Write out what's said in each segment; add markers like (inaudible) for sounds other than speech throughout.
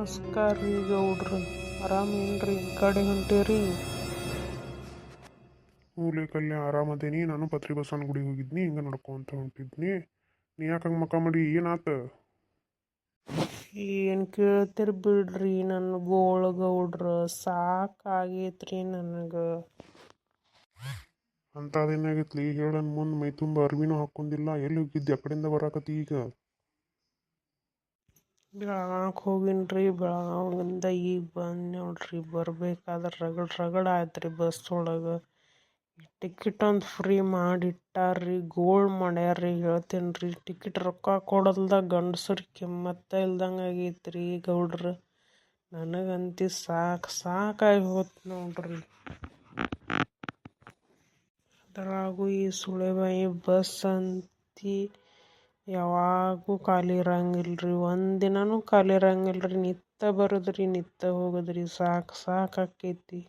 ನಮಸ್ಕಾರ ರೀ ಗೌಡ್ರ. ಆರಾಮೇನ್ರಿ ಕಡೆ ಹೊಂಟೇರಿ? ಊಲೆ ಕಲ್ಯ ಆರಾಮದೇನಿ. ನಾನು ಪತ್ರಿ ಬಸವನ ಗುಡಿಗೆ ಹೋಗಿದ್ನಿ. ಹಿಂಗೆ ನಡ್ಕೊಂತ ಹೊಂಟಿದ್ನಿ. ನೀ ಯಾಕೆ ಮಕ್ಕ ಮಾಡಿ? ಏನಾತ? ಏನು ಕೇಳ್ತಿರ್ ಬಿಡ್ರಿ ನನ್ನ ಗೋಳ ಗೌಡ್ರ. ಸಾಕಾಗೈತ್ರಿ ನನಗೆ. ಅಂಥದ್ದೇನಾಗೈತ್ಲಿ? ಹೇಳನ್ ಮುಂದೆ ಮೈ ತುಂಬ ಅರ್ವಿನೂ ಹಾಕೊಂಡಿಲ್ಲ. ಎಲ್ಲಿ ಹೋಗಿದ್ದೆ? ಆ ಕಡೆಯಿಂದ ಬರಾಕತ್ತಿ ಈಗ? ಬೆಳಗಾವಿಗೆ ಹೋಗಿನ್ರಿ ಬೆಳಗಾವಿಯಿಂದ ಈಗ ಬಂದು ನೋಡ್ರಿ, ಬರ್ಬೇಕಾದ್ರೆ ರಗಡ್ ರಗಡ್ ಆಯ್ತು ರೀ ಬಸ್ ಒಳಗೆ. ಟಿಕೆಟ್ ಒಂದು ಫ್ರೀ ಮಾಡಿಟ್ಟಾರ್ರಿ ಗೋಲ್ಡ್ ಮಾಡ್ಯಾರ್ರಿ ಹೇಳ್ತೀನಿ ರೀ ಟಿಕೆಟ್ ರೊಕ್ಕ ಕೊಡಲ್ದ ಗಂಡಸರು ಕಿಮ್ಮತ್ತ ಇಲ್ದಂಗೆ ಆಗೈತೆ ರೀ ಗೌಡ್ರು. ನನಗಂತಿ ಸಾಕು ಸಾಕಾಗಿ ಹೋತ್ ನೋಡ್ರಿ. ಅದ್ರಾಗೂ ಈ ಸುಳೆಬಾಯಿ ಬಸ್ ಅಂತಿ ಯಾವಾಗೂ ಖಾಲಿ ಇರಂಗಿಲ್ರಿ. ದಿನವೂ ಖಾಲಿ ಇರಂಗಿಲ್ರಿ. ನಿತ್ತ ಬರೋದ್ರಿ ನಿತ್ತ ಹೋಗೋದ್ರಿ. ಸಾಕು ಸಾಕಾಕೈತಿ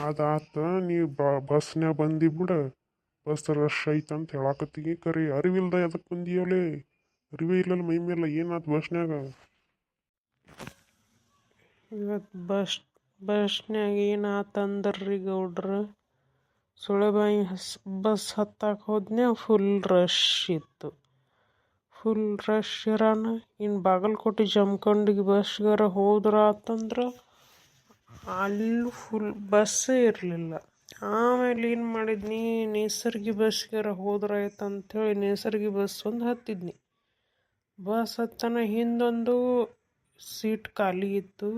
ಅದಾತ ನೀ ಬ ಬಸ್ನ್ಯಾಗ ಬಂದಿ ಬಿಡ. ಬಸ್ ರಶ್ ಐತೆ ಅಂತ ಹೇಳಾಕತ್ತಿಗೆ. ಕರೆ ಅರಿವಿಲ್ದ ಅದಕ್ಕೆ ಬಂದಿಯೋಲೆ? ಅರಿವೇ ಇಲ್ಲಲ್ಲ ಮೈ ಮೇಲೆ ಏನಾತು ಬಸ್ನ್ಯಾಗ? ಇವತ್ತು ಬಸ್ ಬಸ್ನ್ಯಾಗ ಏನಾತಂದ್ರಿ ಗೌಡ್ರ? ಸುಳೆಬಾಯಿ ಹಸ್, ಬಸ್ ಹತ್ತಕ್ಕೆ ಹೋದ್ನೆ ಫುಲ್ ರಶ್ ಇತ್ತು. ಫುಲ್ ರಶ್ ಇರಾನ ಇನ್ನು ಬಾಗಲಕೋಟೆ ಜಮಖಂಡಿಗೆ ಬಸ್ಗಾರ ಹೋದ್ರ ಆತಂದ್ರೆ ಅಲ್ಲೂ ಫುಲ್ ಬಸ್ಸೇ ಇರಲಿಲ್ಲ. ಆಮೇಲೆ ಏನು ಮಾಡಿದ್ನಿ ನೇಸರ್ಗಿ ಬಸ್ಗಾರ ಹೋದ್ರ ಆಯ್ತು ಅಂಥೇಳಿ ನೇಸರ್ಗಿ ಬಸ್ ಒಂದು ಹತ್ತಿದ್ನಿ. ಬಸ್ ಹತ್ತನ ಹಿಂದೊಂದು ಸೀಟ್ ಖಾಲಿ ಇತ್ತು.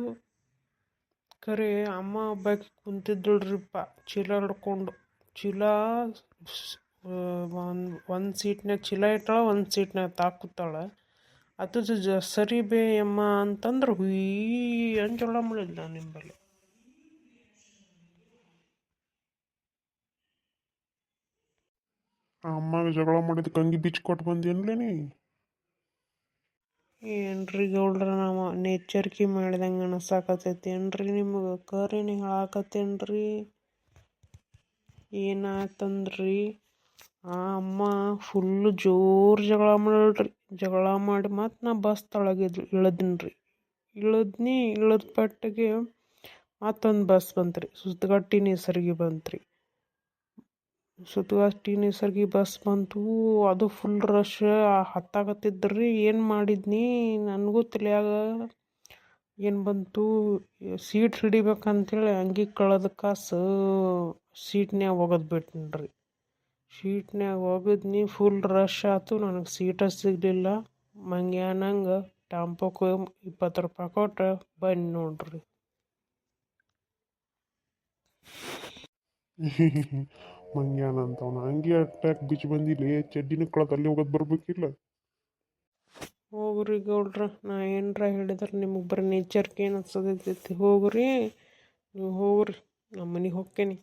ಖರೆ ಅಮ್ಮ ಒಬ್ಬಾಕಿ ಕುಂತಿದ್ದಳ್ರಿಪ್ಪ ಚೀಲ ಹಿಡ್ಕೊಂಡು ಚೀಲ ಒಂದು ಒಂದು ಸೀಟ್ನಾಗ ಚೀಲ ಇಟ್ಟಾಳೆ ಒಂದು ಸೀಟ್ನಾಗ ತಾಕುತ್ತಾಳೆ. ಅದು ಜ ಸರಿ ಬೇ ಅಮ್ಮ ಅಂತಂದ್ರೆ ಹುಯ್ ಅಂತ ಜಗಳ ಮಾಡಿಲ್ಲ ನಾನು ನಿಂಬಲ್ಲಿ. ಆ ಅಮ್ಮಗೆ ಜಗಳ ಮಾಡಿದ ಕಂಗಿ ಬಿಚ್ಚಿ ಕೊಟ್ಟು ಬಂದೇನ್ಲೇ ನೀ? ಏನ್ರಿ ಗೌಡ್ರ ನಾವು ನೇಚರ್ಕಿ ಮಾಡ್ದಂಗೆ ಅನಿಸಾಕತ್ತೈತಿ ಏನ್ರಿ ನಿಮಗೆ? ಕರಿನಿ ಹೇಳಾಕತ್ತೇನ್ರಿ? ಏನಾತಂದ್ರಿ? ಆ ಅಮ್ಮ ಫುಲ್ ಜೋರು ಜಗಳ ಮಾಡಲ್ರಿ ಜಗಳ ಮಾಡಿ ಮತ್ತು ನಾ ಬಸ್ ತಳಗಿದ್, ಇಳದಿನ್ರಿ. ಇಳದ್ನಿ, ಇಳದ ಪಟ್ಟಿಗೆ ಮತ್ತೊಂದು ಬಸ್ ಬಂತ್ರಿ. ಸುತ್ತಗಟ್ಟಿ ಬಂತು ಬಂತ್ರಿ. ಸುತ್ತಗಟ್ಟಿ ನಿಸರ್ಗಿ ಬಸ್ ಬಂತು. ಅದು ಫುಲ್ ರಶ್ ಹತ್ತಾಗತ್ತಿದ್ರಿ. ಏನು ಮಾಡಿದ್ನಿ? ನನಗೂ ತಲೆಯಾಗ ಏನು ಬಂತು? ಸೀಟ್ ಹಿಡಿಬೇಕಂತೇಳಿ ಅಂಗಿ ಕಳೆದ ಕಾಸು ಸೀಟ್ನ್ಯಾಗ ಒಗದು ಬಿಟ್ನ್ರಿ. ಸೀಟ್ನ್ಯಾಗ ಹೋಗಿದ್ನಿ ಫುಲ್ ರಶ್ ಆಯ್ತು ನನಗೆ ಸೀಟ ಸಿಗಲಿಲ್ಲ. ಮಂಗ್ಯಾನಂಗೆ ಟ್ಯಾಂಪೋಕ್ಕೆ ಇಪ್ಪತ್ತು ರೂಪಾಯಿ ಕೊಟ್ಟು ಬನ್ನಿ ನೋಡ್ರಿ. (laughs) ಮಂಗ್ಯಾನ ಅಂತವನ ಹಂಗೆ ಅಟ್ಯಾಕ್ ಬಿಚ್ಚಿ ಬಂದಿಲ್ಲ. ಚಡ್ಡಿನ ಕಳೆದ ಅಲ್ಲಿ ಹೋಗೋದು ಬರ್ಬೇಕಿಲ್ಲ. ಹೋಗ್ರಿ ಗೌಡ್ರ ನಾ ಏನರ ಹೇಳಿದ್ರೆ ನಿಮಗೆ ಬರೀ ನೇಚರ್ಗೆ ಏನು ಅನ್ಸತೈತಿ. ಹೋಗ್ರಿ ನೀವು ಹೋಗ್ರಿ ನಮ್ಮ ಮನೆಗೆ ಹೋಗ್ತೇನೆ.